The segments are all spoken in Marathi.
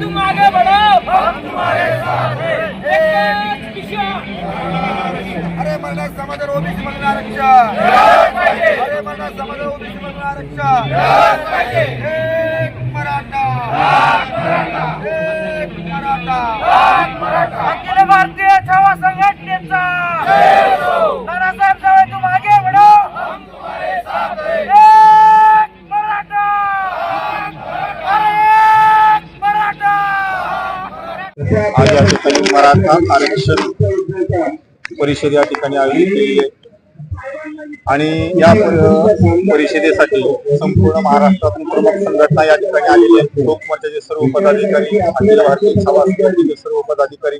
तुम आगे बढ़ो हम तुम्हारे साथ हैं। अरे मराठा समाजाला ओबीसी मधून आरक्षण अरे मराठा समाजाला ओबीसी मधून आरक्षण एक मराठा एक मराठा अखिल भारतीय छावा संघटनेचा नानासाहेब साहेब तुम आगे बढ़ो हम तुम्हारे साथ हैं एक मराठा अरे एक मराठा आज या ठिकाणी मराठा आरक्षण परिषद या ठिकाणी आयोजित केलेली आहे. आणि या परिषदेसाठी संपूर्ण महाराष्ट्रातून प्रमुख संघटना या ठिकाणी आलेली आहेत. लोकमताचे सर्व पदाधिकारी अखिल भारतीय सभा समितीचे सर्व पदाधिकारी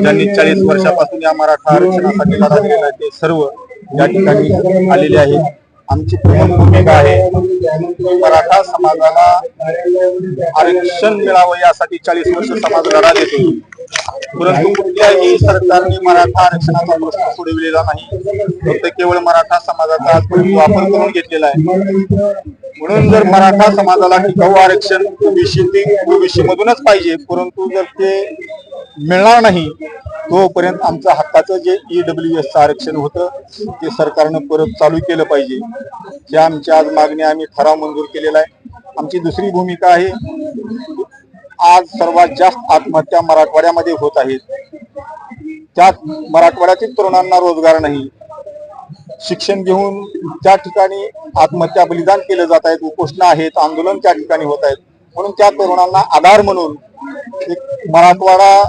ज्यांनी चाळीस वर्षापासून या मराठा आरक्षणासाठी लढा दिलेला आहे ते सर्व या ठिकाणी आलेले आहेत. आमची प्रमुख भूमिका आहे. मराठा समाजाला आरक्षण मिळावं यासाठी चाळीस वर्ष समाज लढा देतो. परंतु कुठल्याही सरकारने मराठा आरक्षणाचा प्रश्न सोडविलेला नाही. फक्त केवळ मराठा समाजाचा वापर करून घेतलेला आहे. म्हणून जर मराठा समाजाला टिकाऊ आरक्षण ओबीसी ओबीसी मधूनच पाहिजे परंतु जर ते मिळणार नाही तोपर्यंत आमचं हक्काचं जे ईडब्ल्यू एस आरक्षण होतं ते सरकारनं परत चालू केलं पाहिजे. ज्या आमच्या आज मागणी आम्ही ठराव मंजूर केलेला आहे. आमची दुसरी भूमिका आहे आज सर्वात जास्त आत्महत्या मराठवाड्यामध्ये होत आहेत त्यात मराठवाड्यातील तरुणांना रोजगार नाही शिक्षण घेऊन त्या ठिकाणी आत्महत्या बलिदान केलं जात आहेत उपोषण आहेत आंदोलन त्या ठिकाणी होत आहेत. म्हणून त्या तरुणांना आधार म्हणून एक मराठवाडा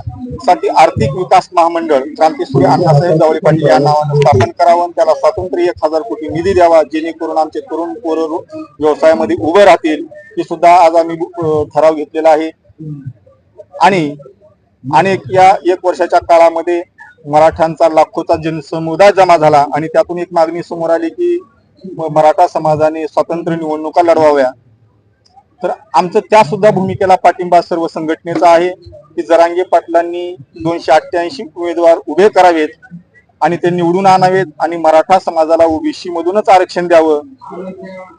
साठी आर्थिक विकास महामंडळ क्रांतीसूर्य अण्णासाहेब जावळे पाटील या नावानं स्थापन करावं त्याला स्वातंत्र्य एक हजार कोटी निधी द्यावा जेणेकरून आमचे तरुण पोरं व्यवसायामध्ये उभे राहतील हे सुद्धा आज आम्ही ठराव घेतलेला आहे. आणि अनेक या एक वर्षाच्या काळामध्ये मराठ्यांचा लाखोचा जनसमुदाय जमा झाला आणि त्यातून एक मागणी समोर आली की मराठा समाजाने स्वतंत्र निवडणुका लढवाव्या. तर आमचं त्या सुद्धा भूमिकेला पाठिंबा सर्व संघटनेचा आहे की जरांगे पाटलांनी दोनशे अठ्ठ्याऐंशी उमेदवार उभे करावेत आणि ते निवडून आणावेत आणि मराठा समाजाला ओबीसी मधूनच आरक्षण द्यावं.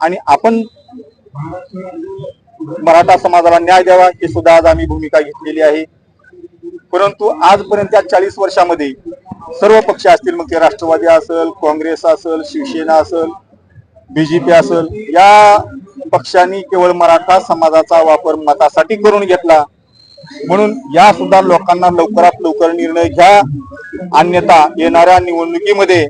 आणि आपण मराठा समाजाला न्याय द्यावा ही सुद्धा आज आम्ही भूमिका घेतलेली आहे. परंतु आजपर्यंत त्या चाळीस वर्षामध्ये सर्व पक्ष असतील मग ते राष्ट्रवादी असेल काँग्रेस असेल शिवसेना असेल बीजेपी असेल या पक्षांनी केवळ मराठा समाजाचा वापर मतासाठी करून घेतला. म्हणून या सुद्धा लोकांना लवकरात लवकर निर्णय घ्या. अन्यथा येणाऱ्या निवडणुकीमध्ये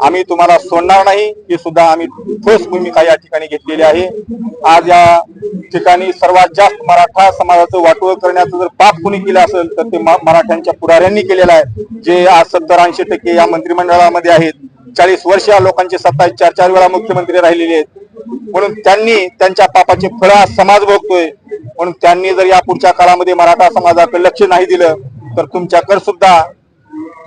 आम्ही तुम्हाला सोडणार नाही ही सुद्धा आम्ही ठोस भूमिका या ठिकाणी घेतलेली आहे. आज या ठिकाणी सर्वात जास्त मराठा समाजाचं वाटोळ करण्याचं जर पाप कुणी केलं असेल तर ते मराठ्यांच्या पुढाऱ्यांनी केलेलं आहे. जे आज सत्तर ऐंशी टक्के या मंत्रिमंडळामध्ये आहेत चाळीस वर्ष या लोकांचे सत्ता चार चार वेळा मुख्यमंत्री राहिलेले आहेत. म्हणून त्यांनी त्यांच्या पापाचे फळ आज समाज भोगतोय. म्हणून त्यांनी जर या पुढच्या काळामध्ये मराठा समाजाकडे लक्ष नाही दिलं तर तुमच्याकडे सुद्धा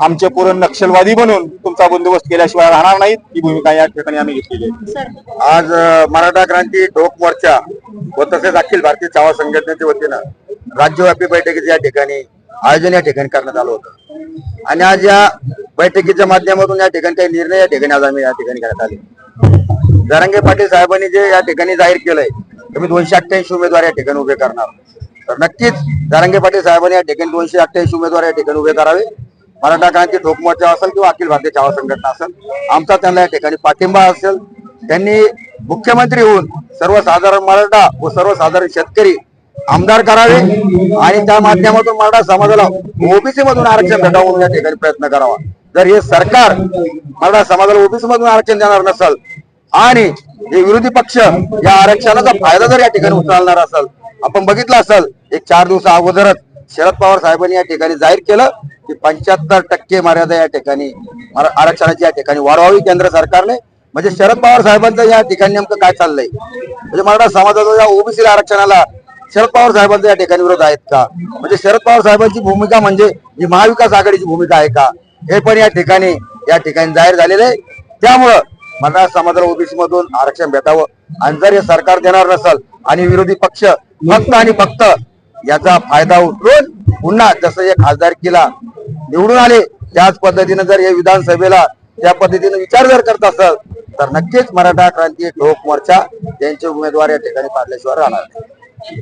आमचे पूर्ण नक्षलवादी बनून तुमचा बंदोबस्त केल्याशिवाय राहणार नाहीत ही भूमिका या ठिकाणी आम्ही घेतलेली आहे आज मराठा क्रांती ठोक मोर्चा व तसेच अखिल भारतीय चावा संघटनेच्या वतीनं राज्यव्यापी बैठकीचे या ठिकाणी आयोजन या ठिकाणी करण्यात आलं होतं आणि आज या बैठकीच्या माध्यमातून या ठिकाणी काही निर्णय या ठिकाणी आज आम्ही या ठिकाणी करण्यात आले जरांगे पाटील साहेबांनी जे या ठिकाणी जाहीर केलंय तुम्ही दोनशे अठ्ठ्याऐंशी उमेदवार या ठिकाणी उभे करणार तर नक्कीच जरांगे पाटील साहेबांनी या ठिकाणी दोनशे अठ्ठ्याऐंशी उमेदवार या ठिकाणी उभे करावे मराठा क्रांती ठोक मोर्चा असेल किंवा अखिल भारतीय चावा संघटना असेल आमचा त्यांना या ठिकाणी पाठिंबा असेल. त्यांनी मुख्यमंत्री होऊन सर्वसाधारण मराठा व सर्वसाधारण शेतकरी आमदार करावे आणि त्या माध्यमातून मराठा समाजाला ओबीसी मधून आरक्षण भेटावून या ठिकाणी प्रयत्न करावा. जर हे सरकार मराठा समाजाला ओबीसी मधून आरक्षण देणार नसेल आणि हे विरोधी पक्ष या आरक्षणाचा फायदा जर या ठिकाणी उचलणार असेल आपण बघितलं असेल एक चार दिवसा अगोदरच शरद पवार साहेबांनी या ठिकाणी जाहीर केलं की पंच्याहत्तर टक्के मर्यादा या ठिकाणी आरक्षणाची या ठिकाणी वाढवावी केंद्र सरकारने. म्हणजे शरद पवार साहेबांचं या ठिकाणी नेमकं काय चाललंय? म्हणजे मराठा समाजाचा या ओबीसी आरक्षणाला शरद पवार साहेबांचा या ठिकाणी विरोध आहेत का? म्हणजे शरद पवार साहेबांची भूमिका म्हणजे ही महाविकास आघाडीची भूमिका आहे का? हे पण या ठिकाणी या ठिकाणी जाहीर झालेलं आहे. त्यामुळं मराठा समाजाला ओबीसी मधून आरक्षण भेटावं. आणि जर हे सरकार देणार नसेल आणि विरोधी पक्ष फक्त आणि फक्त याचा फायदा उचलून पुन्हा जसं हे खासदारकीला निवडून आले त्याच पद्धतीने जर या विधानसभेला त्या पद्धतीने विचार जर करत असेल तर नक्कीच मराठा क्रांती ठोक मोर्चा त्यांचे उमेदवार या ठिकाणी पाडल्याशिवाय राहणार नाही.